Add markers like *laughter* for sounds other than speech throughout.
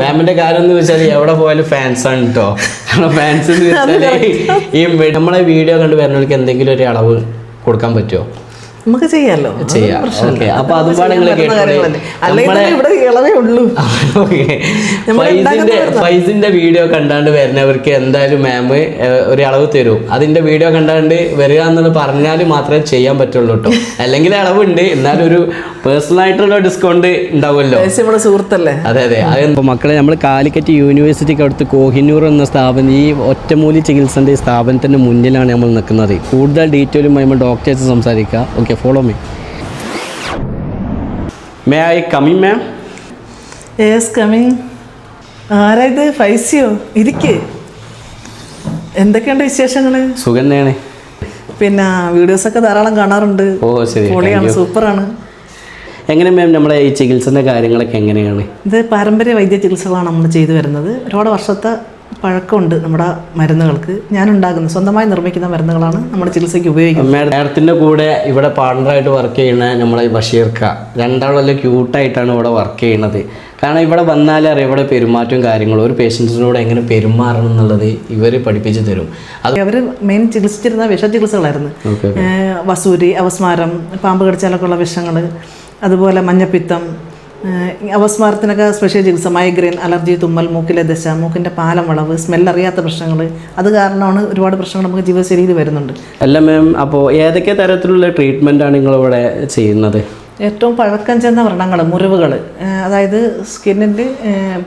മാമിന്റെ കാര്യം എന്ന് വെച്ചാൽ എവിടെ പോയാലും ഫാൻസ് ആണ് കേട്ടോ ഫാൻസ് എന്ന് വെച്ചാൽ ഈ നമ്മളെ വീഡിയോ കണ്ട് വരുന്നവർക്ക് എന്തെങ്കിലും ഒരു അളവ് കൊടുക്കാൻ പറ്റുമോ നമുക്ക് ചെയ്യാലോ? ചെയ്യാം. ഓക്കെ. അപ്പൊ അതുപാട് നിങ്ങൾ പറ്റുന്ന അല്ലെങ്കിൽ ഇവിടെ ഇളവേ ഉള്ളൂ. *laughs* നമ്മൾ ഫൈസിന്റെ വീഡിയോ കണ്ടാണ്ട് വരുന്നവർക്ക് എന്തായാലും മാം ഒരു അളവ് തരും. അതിന്റെ വീഡിയോ കണ്ടാണ്ട് വരിക എന്ന് പറഞ്ഞാൽ മാത്രമേ ചെയ്യാൻ പറ്റുള്ളൂ കേട്ടോ *laughs* അല്ലെങ്കിൽ അളവുണ്ട്. എന്നാലും ഒരു പേഴ്സണൽ ആയിട്ടുള്ള ഡിസ്കൗണ്ട് ഉണ്ടാവുമല്ലോ. നമ്മുടെ സുഹൃത്തല്ലേ? അതെ അതെ. അത് മക്കളെ നമ്മൾ കാലിക്കറ്റ് യൂണിവേഴ്സിറ്റിക്ക് അടുത്ത് കോഹിന്നൂർ എന്ന സ്ഥാപനം ഈ ഒറ്റമൂലി ചികിത്സന്റെ സ്ഥാപനത്തിന്റെ മുന്നിലാണ് നമ്മൾ നിൽക്കുന്നത്. കൂടുതൽ ഡീറ്റെയിലുമായി നമ്മൾ ഡോക്ടേഴ്സ് സംസാരിക്കുക okay follow me may I coming ma'am yes coming ആരായത്? Physio? ഇരിക്കേ. എന്തൊക്കെയുണ്ട് വിശേഷങ്ങൾ സുഖം തന്നെയാണ് പിന്നെ വീഡിയോസൊക്കെ ധാരാളം കാണാറുണ്ട്. ഓ ശരി. പൊളിയാണ് സൂപ്പറാണ്. എങ്ങനെ മാം നമ്മുടെ ഈ ചികിത്സന്റെ കാര്യങ്ങളൊക്കെ എങ്ങനെയാണ്? ഇത് പാരമ്പര്യ വൈദ്യ ചികിത്സകളാണ് നമ്മൾ ചെയ്തു വരുന്നത്. ഒരുപാട് വർഷത്തെ പഴക്കമുണ്ട് നമ്മുടെ മരുന്നുകൾക്ക്. ഞാൻ ഉണ്ടാക്കുന്ന സ്വന്തമായി നിർമ്മിക്കുന്ന മരുന്നുകളാണ് നമ്മുടെ ചികിത്സയ്ക്ക് ഉപയോഗിക്കുന്നത്. മാഡത്തിന്റെ കൂടെ ഇവിടെ പാർട്ണറായിട്ട് വർക്ക് ചെയ്യുന്ന നമ്മളെ ബഷീർക്ക. രണ്ടാളും നല്ല ക്യൂട്ടായിട്ടാണ് ഇവിടെ വർക്ക് ചെയ്യുന്നത്. കാരണം ഇവിടെ വന്നാലേ അറിയാം ഇവിടെ പെരുമാറ്റവും കാര്യങ്ങളും. ഒരു പേഷ്യൻസിനോട് എങ്ങനെ പെരുമാറണം എന്നുള്ളത് ഇവർ പഠിപ്പിച്ച് തരും. അത് അവർ മെയിൻ ചികിത്സിച്ചിരുന്ന വിഷ ചികിത്സകളായിരുന്നു. വസൂരി അവസ്മാരം പാമ്പ് കടിച്ചാലൊക്കെ ഉള്ള വിഷങ്ങൾ അതുപോലെ മഞ്ഞപ്പിത്തം അവസ്മാരത്തിനൊക്കെ സ്പെഷ്യൽ ചികിത്സ മൈഗ്രെയിൻ അലർജി തുമ്മൽ മൂക്കിലെ ദശ മൂക്കിന്റെ പാലം വളവ് സ്മെല്ലറിയാത്ത പ്രശ്നങ്ങൾ അത് കാരണമാണ് ഒരുപാട് പ്രശ്നങ്ങൾ നമുക്ക് ജീവിതശൈലിയിൽ വരുന്നുണ്ട്. അല്ല മാം അപ്പോൾ ഏതൊക്കെ തരത്തിലുള്ള ട്രീറ്റ്മെന്റാണ് നിങ്ങളിവിടെ ചെയ്യുന്നത്? ഏറ്റവും പഴക്കം ചെന്ന വ്രണങ്ങൾ മുറിവുകൾ അതായത് സ്കിന്നിന്റെ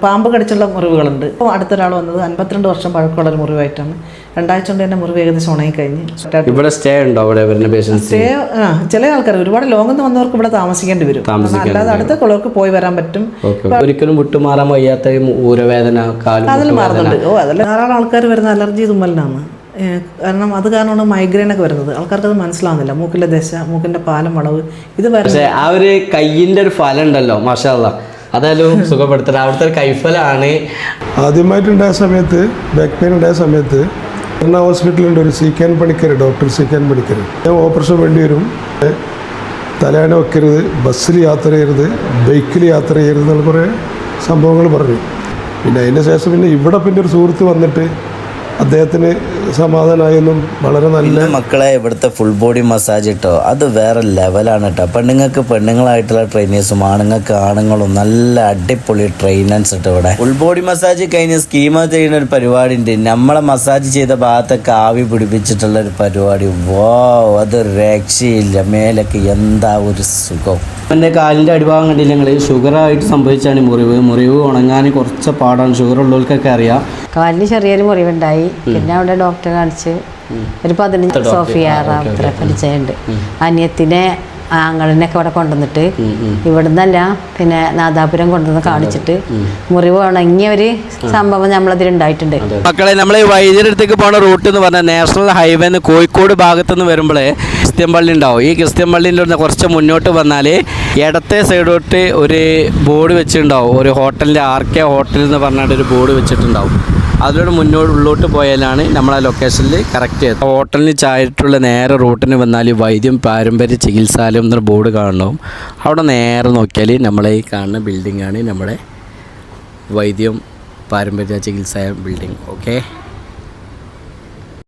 പാമ്പ് കടിച്ചുള്ള മുറിവുകളുണ്ട്. ഇപ്പോൾ അടുത്തൊരാൾ വന്നത് അൻപത്തിരണ്ട് വർഷം പഴക്കമുള്ള ഒരു മുറിവായിട്ടാണ്. രണ്ടാഴ്ച കൊണ്ട് തന്നെ മുറിവ് ഏകദേശം ഉണങ്ങിക്കഴിഞ്ഞ്. ഇവിടെ സ്റ്റേ ഉണ്ടോ അവിടെ വരുന്ന സ്റ്റേ ആ ചില ആൾക്കാർ ഒരുപാട് ലോങ്ങിൽ നിന്ന് വന്നവർക്ക് ഇവിടെ താമസിക്കേണ്ടി വരും. അല്ലാതെ അടുത്ത കുളർക്ക് പോയി വരാൻ പറ്റും. ഒരിക്കലും വിട്ടുമാറാൻ വയ്യാത്ത ഊരവേദന കാലും അതിൽ മാറുന്നുണ്ട്. ഓ അതല്ല ധാരാളം ആൾക്കാർ വരുന്ന അലർജി തുമ്മലിനാണ്. കാരണം അത് കാരണമാണ് മൈഗ്രെയിൻ ഒക്കെ വരുന്നത്. ആൾക്കാർക്ക് അത് മനസ്സിലാവുന്നില്ല. മൂക്കിലെ ദശ മൂക്കിന്റെ പാലം വളവ് ഇത് പക്ഷേ ആ ഒരു കയ്യിന്റെ ഒരു ഫലം ഉണ്ടല്ലോ മാഷാല്ല അതായാലും *laughs* സുഖപ്പെടുത്തണം. അവിടുത്തെ ഒരു കൈഫലാണ്. ആദ്യമായിട്ടുണ്ടായ സമയത്ത് ബാക്ക് പെയിൻ ഉണ്ടായ സമയത്ത് എറണാകുളം ഹോസ്പിറ്റലുണ്ട് ഒരു സി കെൻ പണിക്കർ ഡോക്ടർ സി കെൻ പണിക്കർ ഞാൻ ഓപ്പറേഷൻ വേണ്ടി വരും. തലയാണ വെക്കരുത് ബസ്സിൽ യാത്ര ചെയ്യരുത് ബൈക്കിൽ യാത്ര ചെയ്യരുത് എന്നുള്ള കുറേ സംഭവങ്ങൾ പറഞ്ഞു. പിന്നെ അതിന് ശേഷം പിന്നെ ഇവിടെ പിന്നെ ഒരു സുഹൃത്ത് വന്നിട്ട് അദ്ദേഹത്തിന് സമാധാനമായെന്നും വളരെ നല്ല മക്കളെ ഇവിടുത്തെ ഫുൾ ബോഡി മസാജ് ഇട്ടോ അത് വേറെ ലെവലാണ് കേട്ടോ പെണ്ണുങ്ങൾക്ക് പെണ്ണുങ്ങളായിട്ടുള്ള ട്രെയിനേഴ്സും ആണുങ്ങൾക്ക് ആണുങ്ങളും നല്ല അടിപൊളി ട്രെയിനേഴ്സ് ഇട്ടോ ഇവിടെ. ഫുൾ ബോഡി മസാജ് കഴിഞ്ഞ് സ്കീമ ചെയ്യുന്ന ഒരു പരിപാടി ഉണ്ട് നമ്മളെ മസാജ് ചെയ്ത ഭാഗത്തൊക്കെ ആവി പിടിപ്പിച്ചിട്ടുള്ള ഒരു പരിപാടി. വോ അത് രക്ഷയില്ല. മേലൊക്കെ എന്താ ഒരു സുഖം. എന്റെ കാലിന്റെ അടിഭാഗം കണ്ടില്ല നിങ്ങൾ ഷുഗറായിട്ട് സംഭവിച്ചാണ് ഈ മുറിവ്. മുറിവ് ഉണങ്ങാൻ കുറച്ച് പാടാണ്. ഷുഗർ ഉള്ളവർക്കൊക്കെ അറിയാം. കാലിന് ചെറിയൊരു മുറിവുണ്ടായി. പിന്നെ അവിടെ ഡോക്ടറെ കാണിച്ച് ഒരു പതിനഞ്ച് സോഫിയ റാവുത്തര പരിചയമുണ്ട്. അനിയത്തിനെ ആങ്ങളിനൊക്കെ ഇവിടെ കൊണ്ടുവന്നിട്ട് ഇവിടുന്നല്ല പിന്നെ നാദാപുരം കൊണ്ടുവന്ന് കാണിച്ചിട്ട് മുറിവ് ഉണങ്ങിയ ഒരു സംഭവം നമ്മളതിൽ ഉണ്ടായിട്ടുണ്ട്. മക്കളെ നമ്മൾ ഈ പോണ റൂട്ട് എന്ന് പറഞ്ഞാൽ നാഷണൽ ഹൈവേന്ന് കോഴിക്കോട് ഭാഗത്ത് നിന്ന് വരുമ്പോൾ ക്രിസ്ത്യൻ പള്ളി ഉണ്ടാവും. ഈ ക്രിസ്ത്യൻ പള്ളിന്റെ ഒന്ന് കുറച്ച് മുന്നോട്ട് വന്നാൽ ഇടത്തെ സൈഡോട്ട് ഒരു ബോർഡ് വെച്ചിട്ടുണ്ടാവും. ഒരു ഹോട്ടലിന്റെ ആർ കെ ഹോട്ടൽ എന്ന് പറഞ്ഞിട്ട് ഒരു ബോർഡ് വെച്ചിട്ടുണ്ടാവും. അതിലൂടെ മുന്നോട്ട് ഉള്ളോട്ട് പോയാലാണ് നമ്മൾ ആ ലൊക്കേഷനിൽ കറക്റ്റ് ചെയ്തത് ഹോട്ടലിന് ചായിട്ടുള്ള നേരെ റൂട്ടിന് വന്നാൽ വൈദ്യം പാരമ്പര്യ ചികിത്സാലയം എന്നൊരു ബോർഡ് കാണണം. അവിടെ നേരെ നോക്കിയാൽ നമ്മളെ ഈ കാണുന്ന ബിൽഡിംഗാണ് നമ്മുടെ വൈദ്യം പാരമ്പര്യ ചികിത്സാ ബിൽഡിംഗ് ഓക്കെ